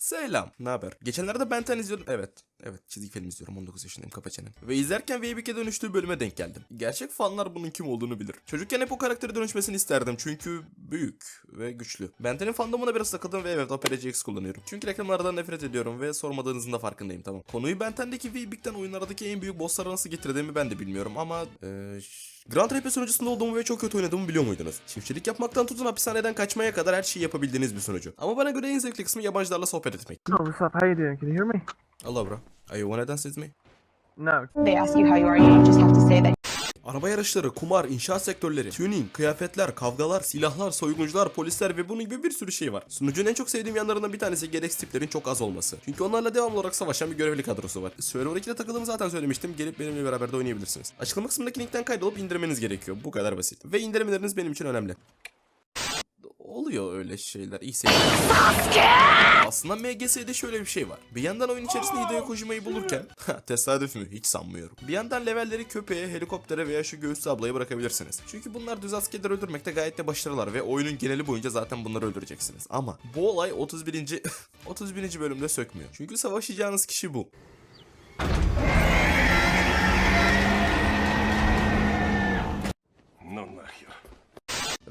Selam. Ne haber? Geçenlerde Ben 10 izliyordum. Evet. Evet çizgi film izliyorum 19 yaşındayım kapa çenen. Ve izlerken Weibik'e dönüştüğü bölüme denk geldim. Gerçek fanlar bunun kim olduğunu bilir. Çocukken hep o karaktere dönüşmesini isterdim çünkü büyük ve güçlü. Ben 10'in fandomuna biraz takıldım ve evet Opera kullanıyorum. Çünkü reklamlardan nefret ediyorum ve sormadığınızın da farkındayım tamam. Konuyu Ben 10'deki Weibik'ten oyunlardaki en büyük bosslara nasıl getirdiğimi ben de bilmiyorum ama... Eee... Grand RP sunucusunda olduğumu ve çok kötü oynadığımı biliyor muydunuz? Çiftçilik yapmaktan tutun hapishaneden kaçmaya kadar her şeyi yapabildiğiniz bir sunucu. Ama bana göre en zevkli kısmı yabancılarla sohbet etmek. Oh, what's up? How you doing? Can you hear me? Allah bro. Are you wanna dance with me? No. They ask you how you are, you just have to say that Araba yarışları, kumar, inşaat sektörleri, tuning, kıyafetler, kavgalar, silahlar, soyguncular, polisler ve bunun gibi bir sürü şey var. Sunucunun en çok sevdiğim yanlarından bir tanesi gereksiz tiplerin çok az olması. Çünkü onlarla devamlı olarak savaşan bir görevli kadrosu var. Server 2'de takıldığımı zaten söylemiştim. Gelip benimle beraber de oynayabilirsiniz. Açıklama kısmındaki linkten kaydolup indirmeniz gerekiyor. Bu kadar basit. Ve indirmeleriniz benim için önemli. Oluyor öyle şeyler. İyi seyirler. Aslında MGS'de şöyle bir şey var. Bir yandan oyun içerisinde Hideo Kojima'yı bulurken, tesadüf mü hiç sanmıyorum. Bir yandan levelleri köpeğe, helikoptere veya şu göğüslü ablaya bırakabilirsiniz. Çünkü bunlar düz askerleri öldürmekte gayet de başarılılar ve oyunun geneli boyunca zaten bunları öldüreceksiniz. Ama bu olay 31. 31. bölümde sökmüyor. Çünkü savaşacağınız kişi bu.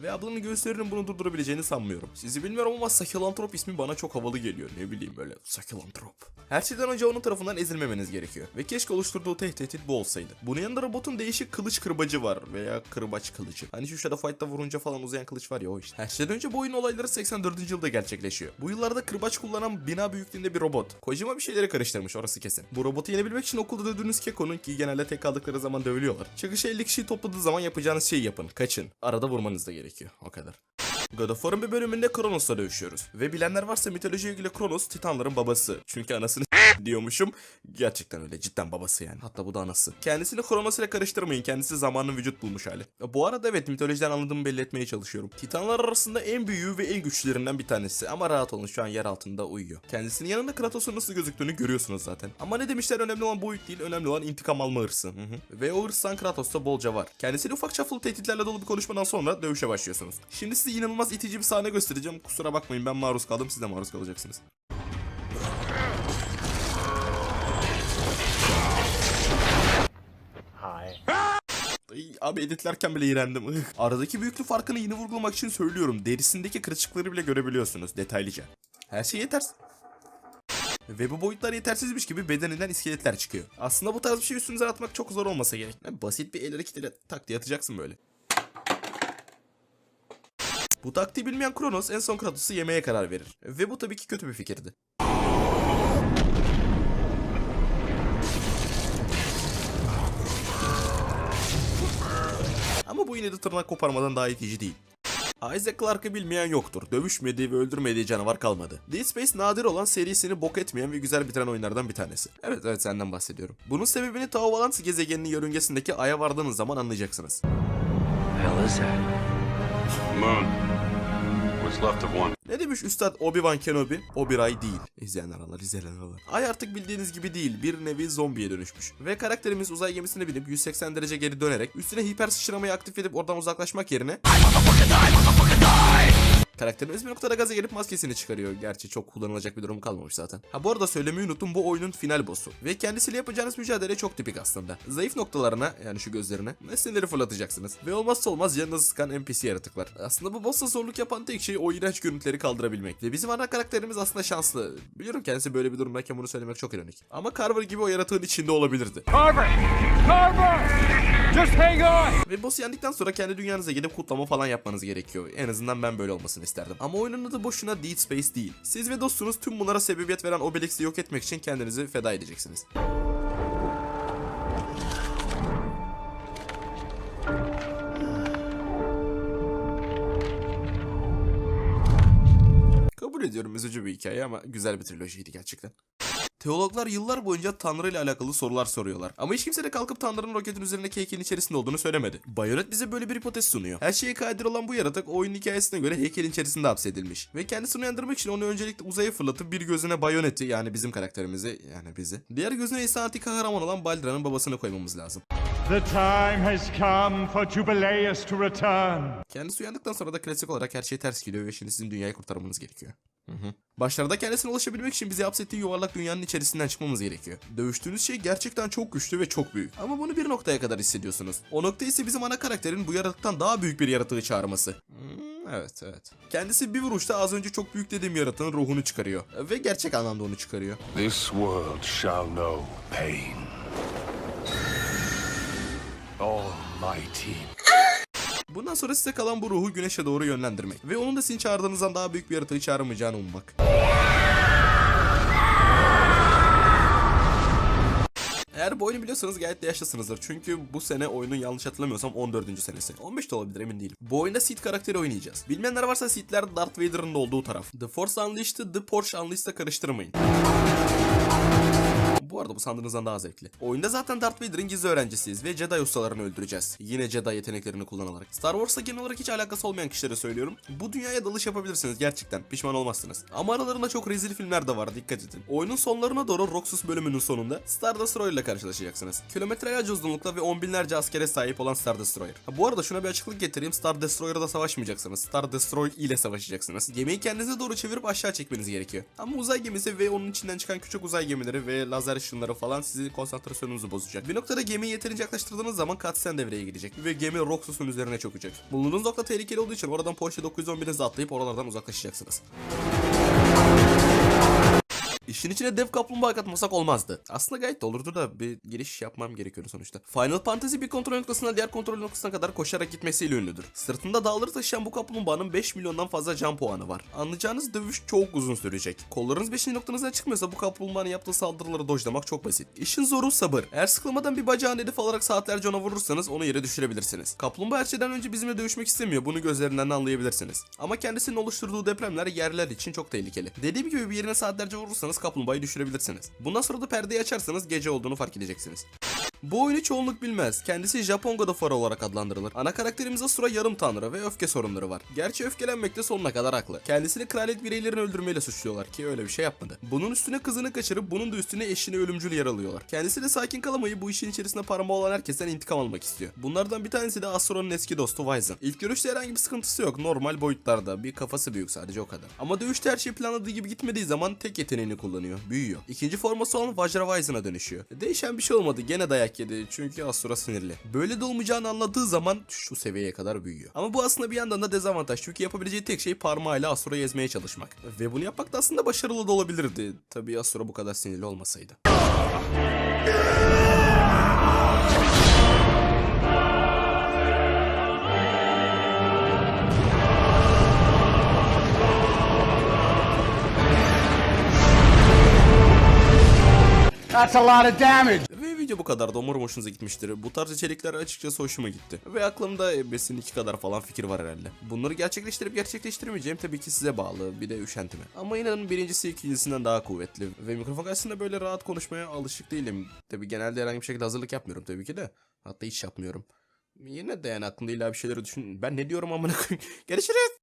Ve ablanın göğüslerinin bunu durdurabileceğini sanmıyorum. Sizi bilmiyorum ama Sakilantrop ismi bana çok havalı geliyor. Ne bileyim böyle Sakilantrop. Her şeyden önce onun tarafından ezilmemeniz gerekiyor. Ve keşke oluşturduğu tehdit bu olsaydı. Bunun yanında robotun değişik kılıç kırbacı var. Veya kırbaç kılıcı. Hani şu Shadow Fight'ta vurunca falan uzayan kılıç var ya o işte. Her şeyden önce bu oyun olayları 84. yılda gerçekleşiyor. Bu yıllarda kırbaç kullanan bina büyüklüğünde bir robot. Kojima bir şeyleri karıştırmış orası kesin. Bu robotu yenebilmek için okulda dövdüğünüz Keko'nun ki genelde tek kaldıkları zaman dövülüyorlar. Çıkışı 50 kişiyi topladığı zaman yapacağınız şeyi yapın. Kaçın. Arada vurmanız da gerekiyor. O kadar. God of War'ın bir bölümünde Kronos'la dövüşüyoruz. Ve bilenler varsa mitolojiye ilgili Kronos Titanların babası. Çünkü anasını diyormuşum. Gerçekten öyle cidden babası yani. Hatta bu da anası. Kendisini Kronos ile karıştırmayın. Kendisi zamanın vücut bulmuş hali. Bu arada evet mitolojiden anladığımı belli etmeye çalışıyorum. Titanlar arasında en büyüğü ve en güçlülerinden bir tanesi. Ama rahat olun şu an yer altında uyuyor. Kendisinin yanında Kratos'un nasıl gözüktüğünü görüyorsunuz zaten. Ama ne demişler önemli olan boyut değil. Önemli olan intikam alma hırsı. Hı hı. Ve o hırstan Kratos'ta bolca var. Kendisiyle ufak çaplı tehditlerle dolu bir konuşmadan sonra dövüşe başlıyorsunuz. Şimdi size inanılmaz itici bir sahne göstereceğim. Kusura bakmayın ben maruz kaldım. Siz de maruz kalacaksınız. Ay, abi editlerken bile iğrendim. Aradaki büyüklük farkını yine vurgulamak için söylüyorum. Derisindeki kırışıkları bile görebiliyorsunuz detaylıca. Her şey yetersiz. Ve bu boyutlar yetersizmiş gibi bedeninden iskeletler çıkıyor. Aslında bu tarz bir şey üstünüze atmak çok zor olmasa gerek. Yani basit bir el hareketiyle tak diye atacaksın böyle. Bu taktiği bilmeyen Kronos en son Kratos'u yemeye karar verir. Ve bu tabii ki kötü bir fikirdi. Ama bu yine de tırnak koparmadan daha itici değil. Isaac Clarke'ı bilmeyen yoktur. Dövüşmediği ve öldürmediği canavar kalmadı. Dead Space nadir olan serisini bok etmeyen ve güzel bitiren oyunlardan bir tanesi. Evet evet senden bahsediyorum. Bunun sebebini Tau Valance gezegeninin yörüngesindeki Ay'a vardığınız zaman anlayacaksınız. hell is that? Moon. What's left of one. Ne demiş Üstad Obi-Wan Kenobi? Obi-Ray değil. İzleyenler anlar, izleyenler anlar. Ay artık bildiğiniz gibi değil, bir nevi zombiye dönüşmüş. Ve karakterimiz uzay gemisine binip 180 derece geri dönerek üstüne hiper sıçramayı aktif edip oradan uzaklaşmak yerine Karakterimiz bir noktada gaza gelip maskesini çıkarıyor. Gerçi çok kullanılacak bir durum kalmamış zaten. Ha bu arada söylemeyi unuttum bu oyunun final boss'u. Ve kendisiyle yapacağınız mücadele çok tipik aslında. Zayıf noktalarına yani şu gözlerine nesneleri fırlatacaksınız. Ve olmazsa olmaz yanınızı sıkan NPC yaratıklar. Aslında bu boss'a zorluk yapan tek şey o iğrenç görüntüleri kaldırabilmek. Ve bizim ana karakterimiz aslında şanslı. Biliyorum kendisi böyle bir durumdayken bunu söylemek çok ironik. Ama Carver gibi o yaratığın içinde olabilirdi. Carver! Carver! Just hang on! Ve boss'u yendikten sonra kendi dünyanıza gidip kutlama falan yapmanız gerekiyor. En azından ben böyle olmasını isterdim. Ama oyunun adı boşuna Dead Space değil. Siz ve dostunuz tüm bunlara sebebiyet veren Obelix'i yok etmek için kendinizi feda edeceksiniz. Kabul ediyorum üzücü bir hikaye ama güzel bir trilojiydi gerçekten. Teologlar yıllar boyunca Tanrı ile alakalı sorular soruyorlar. Ama hiç kimse de kalkıp Tanrı'nın roketin üzerindeki heykelin içerisinde olduğunu söylemedi. Bayonet bize böyle bir hipotez sunuyor. Her şeye kadir olan bu yaratık oyunun hikayesine göre heykelin içerisinde hapsedilmiş. Ve kendisini uyandırmak için onu öncelikle uzaya fırlatıp bir gözüne bayoneti yani bizim karakterimizi yani bizi. Diğer gözüne ise antik kahraman olan Baldra'nın babasını koymamız lazım. The time has come for Jubileus to return. Kendisi uyandıktan sonra da klasik olarak her şey ters gidiyor ve şimdi sizin dünyayı kurtarmanız gerekiyor. Başlarda kendisine ulaşabilmek için bizi hapsettiği yuvarlak dünyanın içerisinden çıkmamız gerekiyor. Dövüştüğünüz şey gerçekten çok güçlü ve çok büyük. Ama bunu bir noktaya kadar hissediyorsunuz. O nokta ise bizim ana karakterin bu yaratıktan daha büyük bir yaratığı çağırması. Hmm, evet evet. Kendisi bir vuruşta az önce çok büyük dediğim yaratığın ruhunu çıkarıyor. Ve gerçek anlamda onu çıkarıyor. This world shall know pain. Almighty Bundan sonra size kalan bu ruhu güneşe doğru yönlendirmek. Ve onun da sizin çağırdığınızdan daha büyük bir yaratığı çağırmayacağını ummak. Eğer bu oyunu biliyorsanız gayet de yaşlısınızdır. Çünkü bu sene oyunun yanlış hatırlamıyorsam 14. senesi. 15 de olabilir emin değilim. Bu oyunda Sith karakteri oynayacağız. Bilmeyenler varsa Sith'ler Darth Vader'ın da olduğu taraf. The Force Unleashed'ı The Porsche Unleashed'la karıştırmayın. Bu arada bu sandığınızdan daha zevkli. Oyunda zaten Darth Vader'ın gizli öğrencisiyiz ve Jedi ustalarını öldüreceğiz. Yine Jedi yeteneklerini kullanarak. Star Wars'la genel olarak hiç alakası olmayan kişilere söylüyorum. Bu dünyaya dalış yapabilirsiniz gerçekten. Pişman olmazsınız. Ama aralarında çok rezil filmler de var dikkat edin. Oyunun sonlarına doğru Roxus bölümünün sonunda Star Destroyer ile karşılaşacaksınız. Kilometrelerce uzunlukta ve on binlerce askere sahip olan Star Destroyer. Ha, bu arada şuna bir açıklık getireyim. Star Destroyer'da savaşmayacaksınız. Star Destroy ile savaşacaksınız. Gemiyi kendinize doğru çevirip aşağı çekmeniz gerekiyor. Ama uzay gemisi ve onun içinden çıkan küçük uzay gemileri ve lazer ışınları falan sizi konsantrasyonunuzu bozacak. Bir noktada gemiyi yeterince yaklaştırdığınız zaman cutscene devreye girecek ve gemi Roxus'un üzerine çökecek. Bulunduğunuz nokta tehlikeli olduğu için oradan Porsche 911'inizi atlayıp oralardan uzaklaşacaksınız. İşin içine dev kaplumbağa katmasak olmazdı. Aslında gayet olurdu da bir giriş yapmam gerekiyordu sonuçta. Final Fantasy bir kontrol noktasına diğer kontrol noktasına kadar koşarak gitmesiyle ünlüdür. Sırtında dağları taşıyan bu kaplumbağanın 5 milyondan fazla can puanı var. Anlayacağınız dövüş çok uzun sürecek. Kollarınız 5. noktanızdan çıkmıyorsa bu kaplumbağanın yaptığı saldırıları dojlamak çok basit. İşin zoru sabır. Eğer sıkılmadan bir bacağını hedef alarak saatlerce ona vurursanız onu yere düşürebilirsiniz. Kaplumbağa her şeyden önce bizimle dövüşmek istemiyor. Bunu gözlerinden de anlayabilirsiniz. Ama kendisinin oluşturduğu depremler yerler için çok tehlikeli. Dediğim gibi bir yerine saatlerce vurursanız kaplumbağayı düşürebilirsiniz. Bundan sonra da perdeyi açarsanız gece olduğunu fark edeceksiniz. Bu oyunu çoğunluk bilmez. Kendisi Japon God of War olarak adlandırılır. Ana karakterimiz Asura yarım tanrı ve öfke sorunları var. Gerçi öfkelenmekte sonuna kadar haklı. Kendisini kraliyet bireylerini öldürmeyle suçluyorlar ki öyle bir şey yapmadı. Bunun üstüne kızını kaçırıp bunun da üstüne eşini ölümcül yaralıyorlar. Kendisi de sakin kalamayı bu işin içerisinde parmağı olan herkesten intikam almak istiyor. Bunlardan bir tanesi de Asura'nın eski dostu Wyzen. İlk görüşte herhangi bir sıkıntısı yok. Normal boyutlarda. Bir kafası büyük sadece o kadar. Ama dövüşte her şey planladığı gibi gitmediği zaman tek yeteneğini kullanıyor. Büyüyor. İkinci forması olan Vajra Wyzen'a dönüşüyor. Değişen bir şey olmadı. Gene dayak yedi. Çünkü Asura sinirli. Böyle de olmayacağını anladığı zaman şu seviyeye kadar büyüyor. Ama bu aslında bir yandan da dezavantaj. Çünkü yapabileceği tek şey parmağıyla Asura'yı ezmeye çalışmak. Ve bunu yapmak da aslında başarılı da olabilirdi. Tabii Asura bu kadar sinirli olmasaydı. That's a lot of damage. Video bu kadar da umarım hoşunuza gitmiştir. Bu tarz içerikler açıkçası hoşuma gitti. Ve aklımda Ebes'in iki kadar falan fikir var herhalde. Bunları gerçekleştirip gerçekleştirmeyeceğim tabii ki size bağlı. Bir de üşentime. Ama inanın birincisi ikincisinden daha kuvvetli. Ve mikrofon karşısında böyle rahat konuşmaya alışık değilim. Tabii genelde herhangi bir şekilde hazırlık yapmıyorum tabii ki de. Hatta hiç yapmıyorum. Yine de yani aklımda illa bir şeyleri düşün. Ben ne diyorum amına koyayım. Görüşürüz.